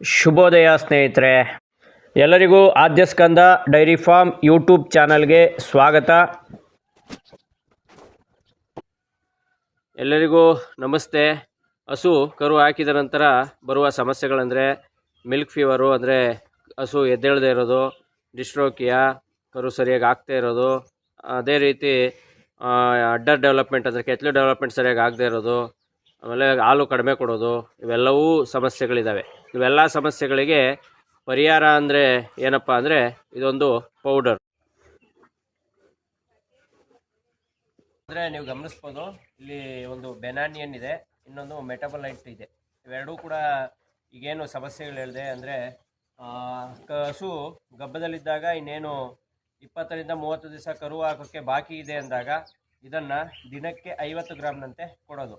ಶುಭೋದಯ ಸ್ನೇಹಿತರೆ, ಎಲ್ಲರಿಗೂ Adya Skanda dairy farm YouTube ಚಾನಲ್ಗೆ ಸ್ವಾಗತ. ಎಲ್ಲರಿಗೂ ನಮಸ್ತೆ. ಹಸು ಕರು ಹಾಕಿದ ನಂತರ ಬರುವ ಸಮಸ್ಯೆಗಳಂದರೆ ಮಿಲ್ಕ್ ಫೀವರು, ಅಂದರೆ ಹಸು ಎದ್ದೇಳದೇ ಇರೋದು ಡಿಸ್ಟ್ರೋಕಿಯಾ ಕರು ಸರಿಯಾಗಿ ಆಗ್ತಾ ಇರೋದು, ಅದೇ ರೀತಿ ಅಡ್ಡರ್ ಡೆವಲಪ್ಮೆಂಟ್ ಅಂದರೆ ಕೆತ್ತಲು ಡೆವಲಪ್ಮೆಂಟ್ ಸರಿಯಾಗಿ ಆಗದೇ ಇರೋದು, ಆಮೇಲೆ ಹಾಲು ಕಡಿಮೆ ಕೊಡೋದು, ಇವೆಲ್ಲವೂ ಸಮಸ್ಯೆಗಳಿದ್ದಾವೆ ಇವೆಲ್ಲ ಸಮಸ್ಯೆಗಳಿಗೆ ಪರಿಹಾರ ಅಂದರೆ ಏನಪ್ಪ ಅಂದರೆ ಇದೊಂದು ಪೌಡರ್ ಅಂದರೆ ನೀವು ಗಮನಿಸ್ಬೋದು, ಇಲ್ಲಿ ಒಂದು ಬೆನಾನಿಯನ್ ಇದೆ, ಇನ್ನೊಂದು ಮೆಟಬಲೈಟ್ ಇದೆ. ಇವೆರಡೂ ಕೂಡ ಈಗೇನು ಸಮಸ್ಯೆಗಳು ಹೇಳಿದೆ ಅಂದರೆ ಕಸು ಗಬ್ಬದಲ್ಲಿದ್ದಾಗ ಇನ್ನೇನು ಇಪ್ಪತ್ತರಿಂದ ಮೂವತ್ತು ದಿವಸ ಕರು ಹಾಕೋಕ್ಕೆ ಬಾಕಿ ಇದೆ ಅಂದಾಗ ಇದನ್ನು ದಿನಕ್ಕೆ ಐವತ್ತು ಗ್ರಾಮ್ನಂತೆ ಕೊಡೋದು.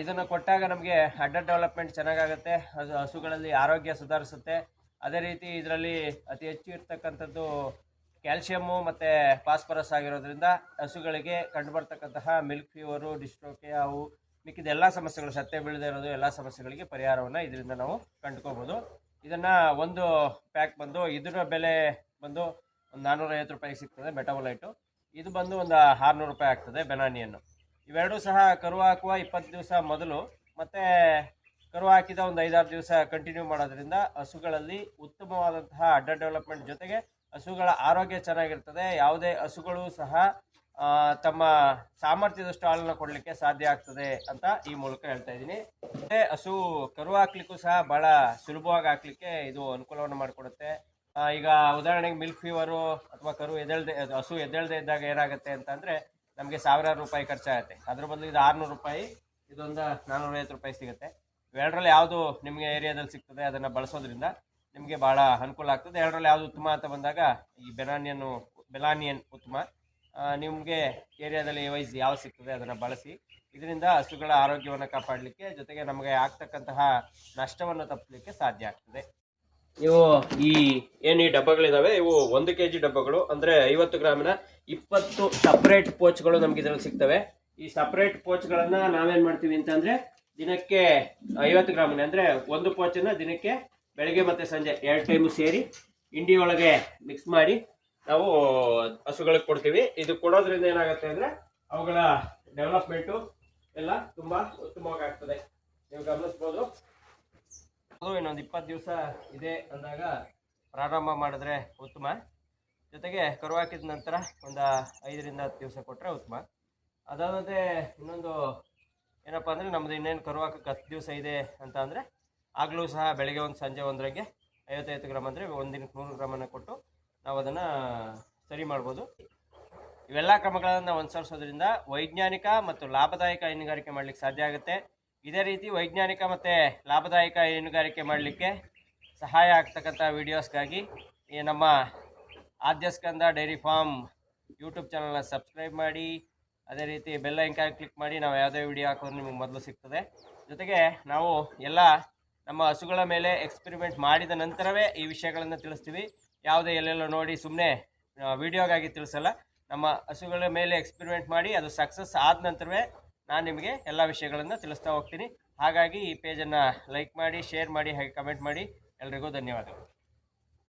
ಇದನ್ನು ಕೊಟ್ಟಾಗ ನಮಗೆ ಅಡ್ಡ ಡೆವಲಪ್ಮೆಂಟ್ ಚೆನ್ನಾಗಾಗುತ್ತೆ. ಅದು ಹಸುಗಳಲ್ಲಿ ಆರೋಗ್ಯ ಸುಧಾರಿಸುತ್ತೆ. ಅದೇ ರೀತಿ ಇದರಲ್ಲಿ ಅತಿ ಹೆಚ್ಚು ಇರ್ತಕ್ಕಂಥದ್ದು ಕ್ಯಾಲ್ಶಿಯಮ್ಮು ಮತ್ತು ಫಾಸ್ಫರಸ್ ಆಗಿರೋದ್ರಿಂದ ಹಸುಗಳಿಗೆ ಕಂಡುಬರ್ತಕ್ಕಂತಹ ಮಿಲ್ಕ್ ಫೀವರು ಡಿಸ್ಟ್ರೋಕೆ ಅವು ಮಿಕ್ಕಿದ ಎಲ್ಲ ಸಮಸ್ಯೆಗಳು, ಸತ್ತೆ ಬೀಳದೇ ಇರೋದು ಎಲ್ಲ ಸಮಸ್ಯೆಗಳಿಗೆ ಪರಿಹಾರವನ್ನು ಇದರಿಂದ ನಾವು ಕಂಡುಕೋಬೋದು. ಇದನ್ನು ಒಂದು ಪ್ಯಾಕ್ ಬಂದು ಇದರ ಬೆಲೆ ಬಂದು ಒಂದು ನಾನ್ನೂರೈವತ್ತು ರೂಪಾಯಿಗೆ ಸಿಗ್ತದೆ ಮೆಟಾಬೊಲೈಟು ಇದು ಬಂದು ಒಂದು ಆರುನೂರು ರೂಪಾಯಿ ಆಗ್ತದೆ ಬೆನಾನಿಯನ್ನು ಇವೆರಡೂ ಸಹ ಕರು ಹಾಕುವ ಇಪ್ಪತ್ತು ದಿವಸ ಮೊದಲು, ಮತ್ತು ಕರು ಹಾಕಿದ ಒಂದು ಐದಾರು ದಿವಸ ಕಂಟಿನ್ಯೂ ಮಾಡೋದ್ರಿಂದ ಹಸುಗಳಲ್ಲಿ ಉತ್ತಮವಾದಂತಹ ಅಡ್ಡ ಡೆವಲಪ್ಮೆಂಟ್ ಜೊತೆಗೆ ಹಸುಗಳ ಆರೋಗ್ಯ ಚೆನ್ನಾಗಿರ್ತದೆ. ಯಾವುದೇ ಹಸುಗಳು ಸಹ ತಮ್ಮ ಸಾಮರ್ಥ್ಯದಷ್ಟು ಹಾಲನ್ನು ಕೊಡಲಿಕ್ಕೆ ಸಾಧ್ಯ ಆಗ್ತದೆ ಅಂತ ಈ ಮೂಲಕ ಹೇಳ್ತಾ ಇದ್ದೀನಿ. ಮತ್ತೆ ಹಸು ಕರು ಹಾಕ್ಲಿಕ್ಕೂ ಸಹ ಭಾಳ ಸುಲಭವಾಗಿ ಹಾಕ್ಲಿಕ್ಕೆ ಇದು ಅನುಕೂಲವನ್ನು ಮಾಡಿಕೊಡುತ್ತೆ. ಈಗ ಉದಾಹರಣೆಗೆ ಮಿಲ್ಕ್ ಫೀವರು ಅಥವಾ ಕರು ಎದ್ದೇಳದೆ, ಹಸು ಎದ್ದೇಳದೆ ಇದ್ದಾಗ ಏನಾಗುತ್ತೆ ಅಂತಂದರೆ ನಮಗೆ ಸಾವಿರಾರು ರೂಪಾಯಿ ಖರ್ಚಾಗುತ್ತೆ. ಅದ್ರ ಬದಲು ಇದು ಆರುನೂರು ರೂಪಾಯಿ, ಇದೊಂದು ನಾನ್ನೂರೈವತ್ತು ರೂಪಾಯಿ ಸಿಗುತ್ತೆ. ಎರಡರಲ್ಲಿ ಯಾವುದು ನಿಮಗೆ ಏರಿಯಾದಲ್ಲಿ ಸಿಗ್ತದೆ ಅದನ್ನು ಬಳಸೋದ್ರಿಂದ ನಿಮಗೆ ಭಾಳ ಅನುಕೂಲ ಆಗ್ತದೆ. ಎರಡರಲ್ಲಿ ಯಾವುದು ಉತ್ತಮ ಅಂತ ಬಂದಾಗ ಈ ಬೆನಾನಿಯನ್ನು, ಬೆಲಾನಿಯನ್ ಉತ್ತಮ. ನಿಮಗೆ ಏರಿಯಾದಲ್ಲಿ ವೈಸ್ ಯಾವ ಸಿಗ್ತದೆ ಅದನ್ನು ಬಳಸಿ, ಇದರಿಂದ ಹಸುಗಳ ಆರೋಗ್ಯವನ್ನು ಕಾಪಾಡಲಿಕ್ಕೆ ಜೊತೆಗೆ ನಮಗೆ ಆಗ್ತಕ್ಕಂತಹ ನಷ್ಟವನ್ನು ತಪ್ಪಲಿಕ್ಕೆ ಸಾಧ್ಯ ಆಗ್ತದೆ. ಇವು ಈ, ಏನು ಈ ಡಬ್ಬಗಳಿದಾವೆ? ಇವು ಒಂದು ಕೆ ಜಿ ಡಬ್ಬಗಳು. ಅಂದರೆ ಐವತ್ತು ಗ್ರಾಮಿನ ಇಪ್ಪತ್ತು ಸಪ್ರೇಟ್ ಪೋಚ್ಗಳು ನಮ್ಗೆ ಇದರಲ್ಲಿ ಸಿಗ್ತವೆ. ಈ ಸಪ್ರೇಟ್ ಪೋಚ್ಗಳನ್ನು ನಾವೇನು ಮಾಡ್ತೀವಿ ಅಂತಂದರೆ ದಿನಕ್ಕೆ ಐವತ್ತು ಗ್ರಾಮಿನ, ಅಂದರೆ ಒಂದು ಪೋಚನ್ನು ದಿನಕ್ಕೆ ಬೆಳಗ್ಗೆ ಮತ್ತು ಸಂಜೆ ಎರಡು ಟೈಮು ಸೇರಿ ಇಂಡಿ ಒಳಗೆ ಮಿಕ್ಸ್ ಮಾಡಿ ನಾವು ಹಸುಗಳಿಗೆ ಕೊಡ್ತೀವಿ. ಇದು ಕೊಡೋದ್ರಿಂದ ಏನಾಗುತ್ತೆ ಅಂದರೆ ಅವುಗಳ ಡೆವಲಪ್ಮೆಂಟು ಎಲ್ಲ ತುಂಬ ಉತ್ತಮವಾಗಿ ಆಗ್ತದೆ ನೀವು ಗಮನಿಸ್ಬೋದು. ಇನ್ನೊಂದು ಇಪ್ಪತ್ತು ದಿವಸ ಇದೆ ಅಂದಾಗ ಪ್ರಾರಂಭ ಮಾಡಿದ್ರೆ ಉತ್ತಮ. ಜೊತೆಗೆ ಕರು ಹಾಕಿದ ನಂತರ ಒಂದು ಐದರಿಂದ ಹತ್ತು ದಿವಸ ಕೊಟ್ಟರೆ ಉತ್ತಮ. ಅದಲ್ಲದೆ ಇನ್ನೊಂದು ಏನಪ್ಪ ಅಂದರೆ ನಮ್ಮದು ಇನ್ನೇನು ಕರು ಹಾಕಕ್ಕೆ ಹತ್ತು ದಿವಸ ಇದೆ ಅಂತ ಅಂದರೆ ಆಗಲೂ ಸಹ ಬೆಳಗ್ಗೆ ಒಂದು, ಸಂಜೆ ಒಂದರಿಗೆ ಐವತ್ತೈದು ಗ್ರಾಮ್ ಅಂದರೆ ಒಂದಿನಕ್ಕೆ ನೂರು ಗ್ರಾಮನ್ನು ಕೊಟ್ಟು ನಾವು ಅದನ್ನು ಸರಿ ಮಾಡ್ಬೋದು. ಇವೆಲ್ಲ ಕ್ರಮಗಳನ್ನು ಅನುಸರಿಸೋದ್ರಿಂದ ವೈಜ್ಞಾನಿಕ ಮತ್ತು ಲಾಭದಾಯಕ ಹೈನುಗಾರಿಕೆ ಮಾಡಲಿಕ್ಕೆ ಸಾಧ್ಯ ಆಗುತ್ತೆ. ಇದೇ ರೀತಿ ವೈಜ್ಞಾನಿಕ ಮತ್ತು ಲಾಭದಾಯಕ ಹೈನುಗಾರಿಕೆ ಮಾಡಲಿಕ್ಕೆ ಸಹಾಯ ಆಗ್ತಕ್ಕಂಥ ವೀಡಿಯೋಸ್ಗಾಗಿ ಈ ನಮ್ಮ ಆದ್ಯಸ್ಕಂದ ಡೈರಿ ಫಾರ್ಮ್ ಯೂಟ್ಯೂಬ್ ಚಾನಲ್ನ ಸಬ್ಸ್ಕ್ರೈಬ್ ಮಾಡಿ, ಅದೇ ರೀತಿ ಬೆಲ್ ಐಕಾನ್ ಕ್ಲಿಕ್ ಮಾಡಿ ನಾವು ಯಾವುದೇ ವಿಡಿಯೋ ಹಾಕೋದು ನಿಮಗೆ ಮೊದಲು ಸಿಗ್ತದೆ. ಜೊತೆಗೆ ನಾವು ಎಲ್ಲ ನಮ್ಮ ಹಸುಗಳ ಮೇಲೆ ಎಕ್ಸ್ಪೆರಿಮೆಂಟ್ ಮಾಡಿದ ನಂತರವೇ ಈ ವಿಷಯಗಳನ್ನು ತಿಳಿಸ್ತೀವಿ. ಯಾವುದೇ ಎಲ್ಲೆಲ್ಲೋ ನೋಡಿ ಸುಮ್ಮನೆ ವಿಡಿಯೋಗಾಗಿ ತಿಳಿಸಲ್ಲ. ನಮ್ಮ ಹಸುಗಳ ಮೇಲೆ ಎಕ್ಸ್ಪೆರಿಮೆಂಟ್ ಮಾಡಿ ಅದು ಸಕ್ಸಸ್ ಆದ ನಂತರವೇ ನಾನು ನಿಮಗೆ ಎಲ್ಲ ವಿಷಯಗಳನ್ನು ತಿಳಿಸ್ತಾ ಹೋಗ್ತೀನಿ. ಹಾಗಾಗಿ ಈ ಪೇಜನ್ನು ಲೈಕ್ ಮಾಡಿ ಶೇರ್ ಮಾಡಿ, ಹಾಗೆ ಕಮೆಂಟ್ ಮಾಡಿ. ಎಲ್ರಿಗೂ ಧನ್ಯವಾದಗಳು.